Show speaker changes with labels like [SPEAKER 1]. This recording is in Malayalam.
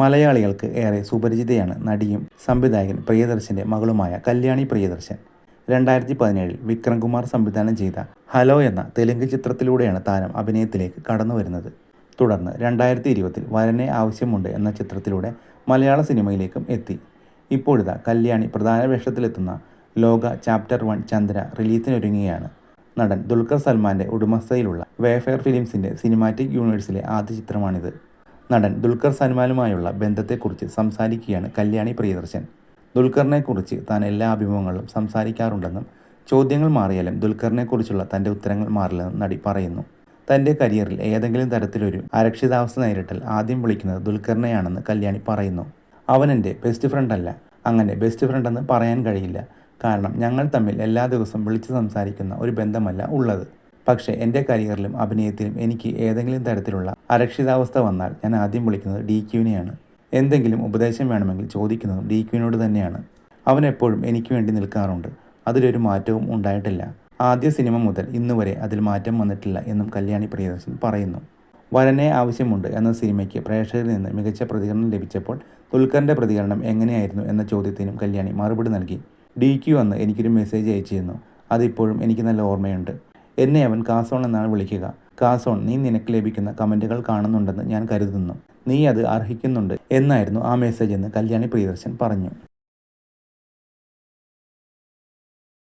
[SPEAKER 1] മലയാളികൾക്ക് ഏറെ സുപരിചിതയാണ് നടിയും സംവിധായകൻ പ്രിയദർശന്റെ മകളുമായ കല്യാണി പ്രിയദർശൻ. രണ്ടായിരത്തി പതിനേഴിൽ വിക്രം കുമാർ സംവിധാനം ചെയ്ത ഹലോ എന്ന തെലുങ്ക് ചിത്രത്തിലൂടെയാണ് താരം അഭിനയത്തിലേക്ക് കടന്നു വരുന്നത്. തുടർന്ന് രണ്ടായിരത്തി ഇരുപതിൽ വരനെ ആവശ്യമുണ്ട് എന്ന ചിത്രത്തിലൂടെ മലയാള സിനിമയിലേക്കും എത്തി. ഇപ്പോഴിതാ കല്യാണി പ്രധാന വേഷത്തിലെത്തുന്ന ലോക ചാപ്റ്റർ വൺ ചന്ദ്ര റിലീസിനൊരുങ്ങുകയാണ്. നടൻ ദുൽഖർ സൽമാന്റെ ഉടമസ്ഥയിലുള്ള വേഫെയർ ഫിലിംസിന്റെ സിനിമാറ്റിക് യൂണിവേഴ്സിലെ ആദ്യ ചിത്രമാണിത്. നടൻ ദുൽഖർ സൽമാനുമായുള്ള ബന്ധത്തെക്കുറിച്ച് സംസാരിക്കുകയാണ് കല്യാണി പ്രിയദർശൻ. ദുൽഖറിനെക്കുറിച്ച് താൻ എല്ലാ അഭിമുഖങ്ങളിലും സംസാരിക്കാറുണ്ടെന്നും ചോദ്യങ്ങൾ മാറിയാലും ദുൽഖറിനെക്കുറിച്ചുള്ള തന്റെ ഉത്തരങ്ങൾ മാറില്ലെന്നും നടി പറയുന്നു. തന്റെ കരിയറിൽ ഏതെങ്കിലും തരത്തിലൊരു അരക്ഷിതാവസ്ഥ നേരിട്ടാൽ ആദ്യം വിളിക്കുന്നത് ദുൽഖറിനെയാണെന്ന് കല്യാണി പറയുന്നു. അവൻ എന്റെ ബെസ്റ്റ് ഫ്രണ്ട് അല്ല അങ്ങനെ ബെസ്റ്റ് ഫ്രണ്ട് എന്ന് പറയാൻ കഴിയില്ല. കാരണം ഞങ്ങൾ തമ്മിൽ എല്ലാ ദിവസവും വിളിച്ച് സംസാരിക്കുന്ന ഒരു ബന്ധമല്ല ഉള്ളത്. പക്ഷേ എന്റെ കരിയറിലും അഭിനയത്തിലും എനിക്ക് ഏതെങ്കിലും തരത്തിലുള്ള അരക്ഷിതാവസ്ഥ വന്നാൽ ഞാൻ ആദ്യം വിളിക്കുന്നത് ഡി ക്യുവിനെയാണ് എന്തെങ്കിലും ഉപദേശം വേണമെങ്കിൽ ചോദിക്കുന്നതും ഡി ക്യുവിനോട് തന്നെയാണ്. അവൻ എപ്പോഴും എനിക്ക് വേണ്ടി നിൽക്കാറുണ്ട്. അതിലൊരു മാറ്റവും ഉണ്ടായിട്ടില്ല. ആദ്യ സിനിമ മുതൽ ഇന്നുവരെ അതിൽ മാറ്റം വന്നിട്ടില്ല എന്നും കല്യാണി പ്രിയദർശൻ പറയുന്നു. വരനെ ആവശ്യമുണ്ട് എന്ന സിനിമയ്ക്ക് പ്രേക്ഷകരിൽ നിന്ന് മികച്ച പ്രതികരണം ലഭിച്ചപ്പോൾ ദുൽഖറിന്റെ പ്രതികരണം എങ്ങനെയായിരുന്നു എന്ന ചോദ്യത്തിനും കല്യാണി മറുപടി നൽകി. ഡി ക്യു വന്ന് എനിക്കൊരു മെസ്സേജ് അയച്ചിരുന്നു. അതിപ്പോഴും എനിക്ക് നല്ല ഓർമ്മയുണ്ട്. എന്നെ അവൻ കാസോൺ എന്നാണ് വിളിക്കുക. കാസോൺ നീ നിനക്ക് ലഭിക്കുന്ന കമന്റുകൾ കാണുന്നുണ്ടെന്ന് ഞാൻ കരുതുന്നു. നീ അത് അർഹിക്കുന്നുണ്ട് എന്നായിരുന്നു ആ മെസ്സേജ് എന്ന് കല്യാണി പ്രിയദർശൻ പറഞ്ഞു.